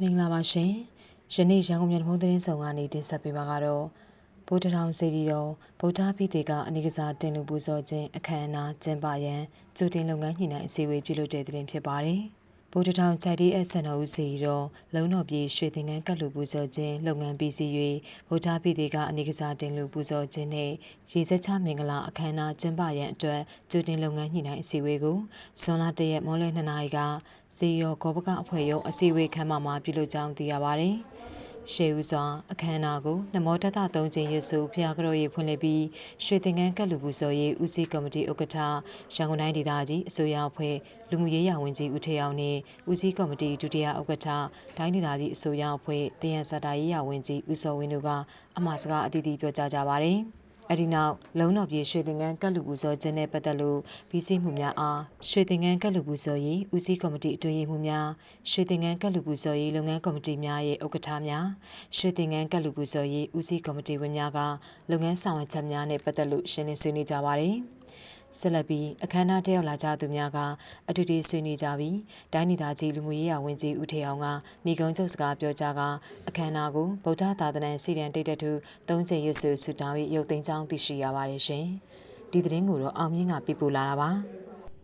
မင်္ဂလာပါရှင်ယနေ့ရန်ကုန်မြို့နှုံးသတင်းဆောင်ကနေတင်ဆက်ပေးမှာကတော့ဗုဒ္ဓထောင်စေတီတော်ဗုဒ္ဓဖိသေကအနိကစားတင်လူပူဇော်ခြင်းအခမ်းအနားကျင်းပရန်ကျူတင်လုပ်ငန်းညှိနှိုင်းအစည်းအဝေးပြုလုပ်တဲ့တဲ့တင်ဖြစ်ပါတယ် ဗုဒ္ဓထောင်ခြိုက်တီးအဆန်တော်ဦးစီတော်လုံတော်ပြည်ရွှေသင်္ကန်းကတ်လူပူဇော်ခြင်းလုပ်ငန်းပြီးစီ၍ဗုဒ္ဓဖိသေကအနိကစားတင်လူပူဇော်ခြင်းနှင့်ရေစက်ချမင်္ဂလာအခမ်းအနားကျင်းပရန်အတွက်ကျူတင်လုပ်ငန်းညှိနှိုင်းအစည်းအဝေးကိုဇွန်လ၁ရက်မော်လ2နာရီကစီရောဂောဘကအဖွဲ့ရုံးအစည်းအဝေးခန်းမမှာပြုလုပ်ကြောင်းသိရပါတယ်။ ရှေးဦးစွာအခမ်းအနားကိုနမောတတသုံးချင်းရစုဖျားကတော်ရေးဖွင့်လှစ်ပြီးရွှေသင်္ကန်းကတ်လူပူဇော်ရေးဦးစီးကော်မတီဥက္ကဋ္ဌရန်ကုန်တိုင်းဒေသကြီးအစိုးရအဖွဲ့လူမှုရေးရာဝန်ကြီးဦးထေအောင်နှင့်ဦးစီးကော်မတီဒုတိယဥက္ကဋ္ဌတိုင်းဒေသကြီးအစိုးရအဖွဲ့တယံဇာတာရေးရာဝန်ကြီးဦးစောဝင်းတို့ကအမှာစကားအသီးသီးပြောကြားကြပါတယ်။ အဲ့ဒီနောက်လုံတော်ပြေရွှေသင်္ကန်းကတ်လူပူဇော်ခြင်းနဲ့ပတ်သက်လို့ပြီးစီးမှုများအားရွှေသင်္ကန်းကတ်လူပူဇော်ရေးဦးစီးကော်မတီအတွင်းရေးမှူးများရွှေသင်္ကန်းကတ်လူပူဇော်ရေးလုပ်ငန်းကော်မတီများရဲ့ဥက္ကဋ္ဌများရွှေသင်္ကန်းကတ်လူပူဇော်ရေးဦးစီးကော်မတီဝင်များကလုပ်ငန်းဆောင်ရွက်ချက်များနဲ့ပတ်သက်လို့ရှင်းလင်းဆွေးနွေးကြပါတယ်။ ဆက်လက်ပြီးအခမ်းအနားတက်ရောက်လာကြသူများကအတူတူဆွေးနွေးကြပြီးတိုင်းဒေသကြီးလူမှုရေးရာဝန်ကြီးဦးထေအောင်ကဏီကုံချုပ်စကားပြောကြားကအခမ်းအနားကိုဗုဒ္ဓသာသနာစီရန်တိတ်တထုသုံးချိန်ရွတ်ဆိုဆူတောင်းပြီးရုပ်သိမ်းကြောင်းသိရှိရပါတယ်ရှင်။ဒီသတင်းကိုတော့အောင်မြင့်ကပြပို့လာတာပါ။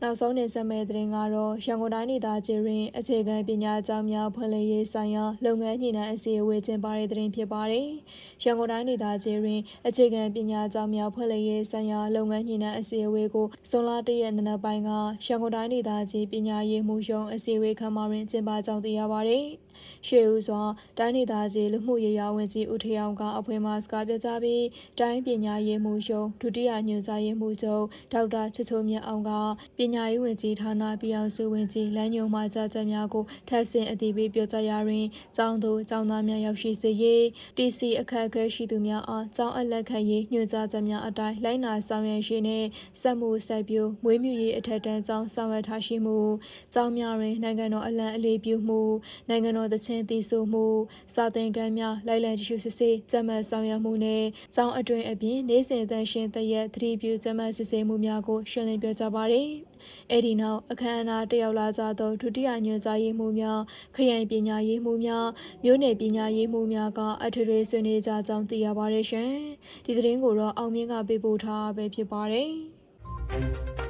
နောက်ဆုံးနေဆက်မဲ့သတင်းကတော့ရန်ကုန်တိုင်းဒေသကြီးတွင်အခြေခံပညာကျောင်းများဖွင့်လှစ်ရေးဆိုင်ရာလုပ်ငန်းညှိနှိုင်းအစည်းအဝေးကျင်းပတဲ့သတင်းဖြစ်ပါတယ်။ရန်ကုန်တိုင်းဒေသကြီးတွင်အခြေခံပညာကျောင်းများဖွင့်လှစ်ရေးဆိုင်ရာလုပ်ငန်းညှိနှိုင်းအစည်းအဝေးကိုဇွန်လ၁ရက်နေ့နက်ပိုင်းကရန်ကုန်တိုင်းဒေသကြီးပညာရေးမှူးရုံးအစည်းအဝေးခန်းမတွင်ကျင်းပကြောင်းသိရပါတယ်။ရှေးဦးစွာတိုင်းဒေသကြီးလူမှုရေးရာဝန်ကြီးဦးထေအောင်ကအဖွင့်မှာစကားပြကြပြီးတိုင်းပညာရေးမှူးရုံးဒုတိယညွှန်ကြားရေးမှူးချုပ်ဒေါက်တာချစ်ချိုမြတ်အောင်ကပညာရေးဝန်ကြီးဌာနပြည်အောင်စုဝန်ကြီးလမ်းညွှန်မှကြားချက်များကိုထပ်ဆင့်အတည်ပြုပြောကြားရာတွင်ကျောင်းသူကျောင်းသားများရောက်ရှိစေရေး TC အခက်အခဲရှိသူများအားကျောင်းအလက်ခံရေးညွှန်ကြားချက်များအတိုင်းလိုက်နာဆောင်ရွက်ရေးနှင့်စက်မှုစိုက်ပျိုးမွေးမြူရေးအထက်တန်းကျောင်းဆောင်ရွက်ထားရှိမှုကျောင်းများတွင်နိုင်ငံတော်အလံအလေးပြုမှုနိုင်ငံတော်သချင်းတည်ဆိုမှုစာသင်ခန်းများလိုက်လံကြည့်ရှုစစ်ဆေးကြံ့မှတ်ဆောင်ရွက်မှုနဲ့ကျောင်းအတွင်းအပြင်နေ့စဉ်တန်ရှင်တရက်သတိပြုကြံ့မှတ်စစ်ဆေးမှုများကိုရှင်းလင်းပြကြပါရယ်အဲ့ဒီနောက်အခမ်းအနားတက်ရောက်လာကြသောဒုတိယညွှန်ကြားရေးမှူးများခရိုင်ပညာရေးမှူးများမြို့နယ်ပညာရေးမှူးများကအထွေထွေဆွေးနွေးကြကြောင်းသိရပါတယ်ရှင်ဒီသတင်းကိုတော့အောင်မြင့်ကပေးပို့ထားပဲဖြစ်ပါတယ်